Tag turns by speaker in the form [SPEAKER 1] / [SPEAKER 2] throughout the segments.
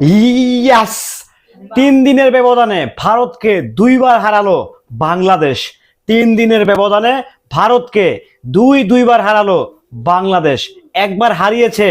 [SPEAKER 1] ইয়াস তিন দিনের ব্যবধানে ভারতকে দুইবার হারালো বাংলাদেশ। তিন দিনের ব্যবধানে ভারতকে দুই, দুইবার হারালো বাংলাদেশ। একবার হারিয়েছে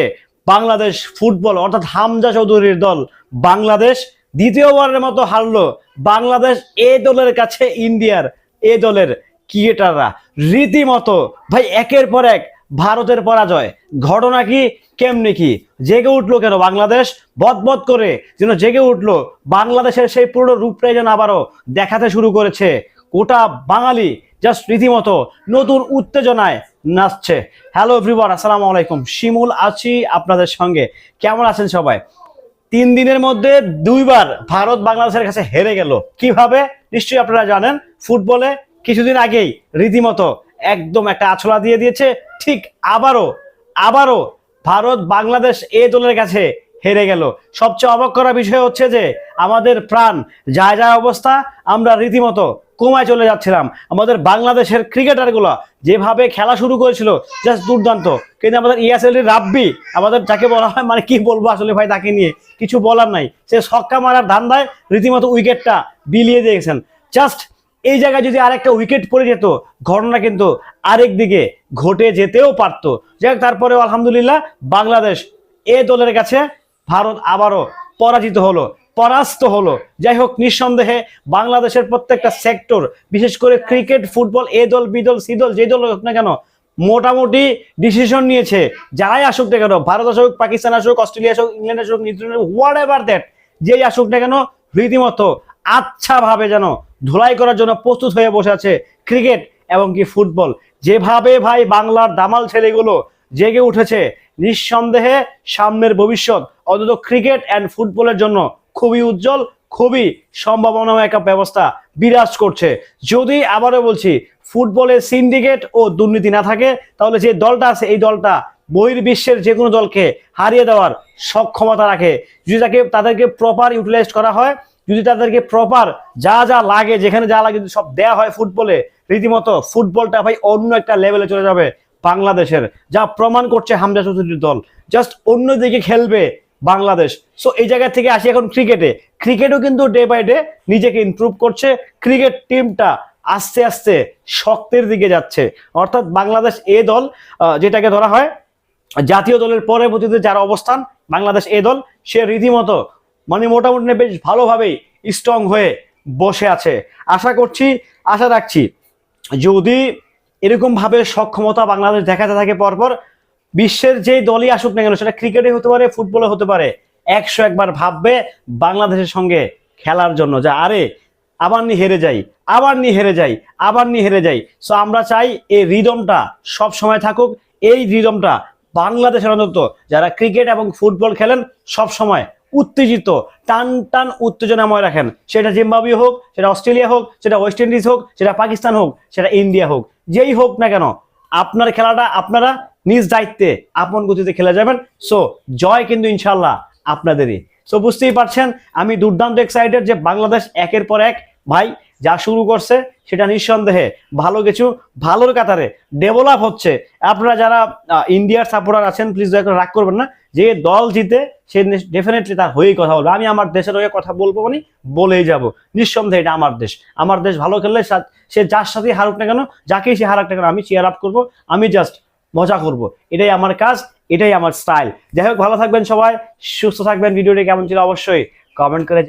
[SPEAKER 1] বাংলাদেশ ফুটবল, অর্থাৎ হামজা চৌধুরীর দল বাংলাদেশ। দ্বিতীয়বারের মতো হারলো বাংলাদেশ এ দলের কাছে ইন্ডিয়ার, এ দলের ক্রিকেটাররা। রীতিমতো, ভাই, একের পর এক ভারতের পরাজয়। ঘটনা কি? কেমনি কি? জেগে উঠল কেন বাংলাদেশ? বদবদ করে যেন জেগে উঠল বাংলাদেশের সেই পুরো রূপটাই যেন আবারও দেখাতে শুরু করেছে। গোটা বাঙালি জাস্ট রীতিমতো নতুন উত্তেজনায় নাচছে। হ্যালো এভরিওয়ান আসসালামু আলাইকুম। শিমুল আছি আপনাদের সঙ্গে। কেমন আছেন সবাই? তিন দিনের মধ্যে দুইবার ভারত বাংলাদেশের কাছে হেরে গেল। কীভাবে? নিশ্চয়ই আপনারা জানেন, ফুটবলে কিছুদিন আগেই রীতিমতো একদম একটা আছলা দিয়ে দিয়েছে। ঠিক আবারও আবারও ভারত বাংলাদেশ এ দলের কাছে হেরে গেল। সবচেয়ে অবাক করা বিষয় হচ্ছে যে, আমাদের প্রাণ যা যা অবস্থা, আমরা রীতিমতো কমায় চলে যাচ্ছিলাম। আমাদের বাংলাদেশের ক্রিকেটারগুলো যেভাবে খেলা শুরু করেছিল জাস্ট দুর্দান্ত। কিন্তু আমাদের ইয়াসেল রাব্বি, আমাদের যাকে বলা হয় মানে কি বলব আসলে ভাই তাকে নিয়ে কিছু বলার নাই। সে ছক্কা মারার ধান্দায় রীতিমতো উইকেটটা বিলিয়ে দিয়েছেন। জাস্ট এই জায়গায় যদি আরেকটা উইকেট পড়ে যেত, ঘটনা কিন্তু আরেক দিকে ঘটে যেতেও পারতো। যাই হোক তারপরেও আলহামদুলিল্লাহ বাংলাদেশ এ দলের কাছে ভারত আবারও পরাজিত হলো, পরাস্ত হলো। যাই হোক, নিঃসন্দেহে বাংলাদেশের প্রত্যেকটা সেক্টর, বিশেষ করে ক্রিকেট, ফুটবল, এ দল, বি দল, সি দল, যে দল হোক না কেন, মোটামুটি ডিসিশন নিয়েছে। যারাই আসুক না কেন, ভারত আসুক, পাকিস্তান আসুক, অস্ট্রেলিয়া আসুক, ইংল্যান্ড আসুক, নিউজিল্যান্ড হোয়াট এভার দ্যাট যেই আসুক না কেন, রীতিমতো আচ্ছা ভাবে যেন ধুলাই করার জন্য প্রস্তুত হয়ে বসে আছে ক্রিকেট। এবং কি ফুটবল। যেভাবে ভাই বাংলার দামাল ছেলেগুলো জেগে উঠেছে, নিঃসন্দেহে সামনের ভবিষ্যৎ, অন্তত ক্রিকেট অ্যান্ড ফুটবলের জন্য খুবই উজ্জ্বল, খুবই সম্ভাবনাময় একটা ব্যবস্থা বিরাজ করছে। যদি আবারও বলছি, ফুটবলে সিন্ডিকেট ও দুর্নীতি না থাকে, তাহলে যে দলটা আছে, এই দলটা বহির্বিশ্বের যে কোনো দলকে হারিয়ে দেওয়ার সক্ষমতা রাখে। যদি তাকে, তাদেরকে প্রপার ইউটিলাইজ করা হয়, যদি তাদেরকে প্রপার যা যা লাগে, যেখানে যা লাগে সব দেয়া হয় ফুটবলে রীতিমতো ফুটবলটা ভাই অন্য একটা লেভেলে চলে যাবে বাংলাদেশের। যা প্রমাণ করছে হামজা চৌধুরীর দল। জাস্ট অন্যদিকে খেলবে বাংলাদেশ। সো এই জায়গা থেকে আসি এখন ক্রিকেটে ক্রিকেটও কিন্তু ডে বাই ডে নিজেকে ইমপ্রুভ করছে। ক্রিকেট টিমটা আস্তে আস্তে শক্তের দিকে যাচ্ছে। অর্থাৎ বাংলাদেশ এ দল যেটাকে ধরা হয় জাতীয় দলের পরে পরবর্তীতে যার অবস্থান, বাংলাদেশ এ দল, সে রীতিমতো মানে মোটামুটি বেশ ভালোভাবেই স্ট্রং হয়ে বসে আছে। আশা করছি, আশা রাখছি যদি এরকম ভাবে সক্ষমতা বাংলাদেশ দেখাতে থাকে পরপর, বিশ্বের যে দলই আসুক না কেন, সেটা ক্রিকেটে হতে পারে ফুটবলে হতে পারে, একশো একবার ভাববে বাংলাদেশের সঙ্গে খেলার জন্য যে, আরে, আবার নি হেরে যাই, আবার নি হেরে যাই, আবার নি হেরে যাই। সো আমরা চাই এই রিদমটা সব সময় থাকুক, এই রিদমটা বাংলাদেশের অন্তত, যারা ক্রিকেট এবং ফুটবল খেলেন, সব সময় উত্তেজিত, টান টান উত্তেজনাময় রাখেন। সেটা জিম্বাবুয়ে হোক, সেটা অস্ট্রেলিয়া হোক, সেটা ওয়েস্ট ইন্ডিজ হোক, সেটা পাকিস্তান হোক, সেটা ইন্ডিয়া হোক, যেই হোক না কেন, আপনার খেলাটা আপনারা নিজ দায়িত্বে, আপন গতিতে খেলে যাবেন। সো জয় কিন্তু ইনশাল্লাহ আপনাদেরই। সো বুঝতেই পারছেন, আমি দুর্দান্ত এক্সাইটেড যে বাংলাদেশ একের পর এক ভাই, যা শুরু করছে সেটা নিঃসন্দেহে ভালো কিছু, ভালোর কাতারে ডেভেলপ হচ্ছে। আপনারা যারা ইন্ডিয়ার সাপোর্টার আছেন প্লিজ দয়া রাগ করবেন না। যে দল জিতে, সে ডেফিনেটলি তার হয়েই কথা বলবে। আমি আমার দেশের হয়ে কথা বলব মানে বলেই যাব। নিঃসন্দেহে এটা আমার দেশ। আমার দেশ ভালো খেললে সে যার সাথেই হারুক না কেন, যাকেই সে হারাক না কেন, আমি চেয়ার আপ করব, আমি জাস্ট মজা করব। এটাই আমার কাজ, এটাই আমার স্টাইল যাই হোক, ভালো থাকবেন সবাই, সুস্থ থাকবেন। ভিডিওটি কেমন ছিল অবশ্যই কমেন্ট করে